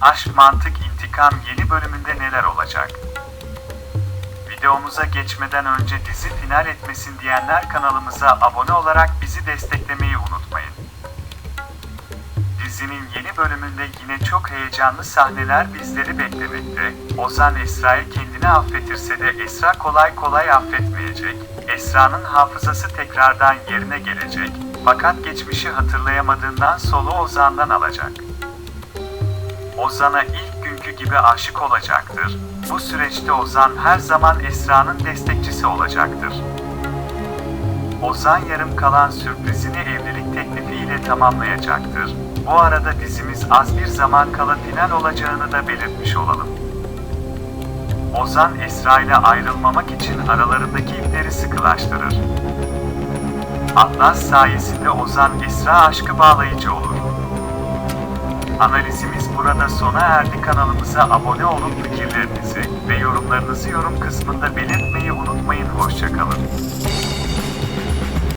Aşk, Mantık, İntikam yeni bölümünde neler olacak? Videomuza geçmeden önce dizi final etmesin diyenler kanalımıza abone olarak bizi desteklemeyi unutmayın. Dizinin yeni bölümünde yine çok heyecanlı sahneler bizleri beklemekte. Ozan Esra'yı kendini affetirse de Esra kolay kolay affetmeyecek. Esra'nın hafızası tekrardan yerine gelecek. Fakat geçmişi hatırlayamadığından solu Ozan'dan alacak. Ozan'a ilk günkü gibi aşık olacaktır. Bu süreçte Ozan her zaman Esra'nın destekçisi olacaktır. Ozan yarım kalan sürprizini evlilik teklifiyle tamamlayacaktır. Bu arada dizimiz az bir zaman kala final olacağını da belirtmiş olalım. Ozan Esra ile ayrılmamak için aralarındaki ipleri sıkılaştırır. Atlas sayesinde Ozan Esra aşkı bağlayıcı olur. Analizimiz burada sona erdi. Kanalımıza abone olup fikirlerinizi ve yorumlarınızı yorum kısmında belirtmeyi unutmayın. Hoşçakalın.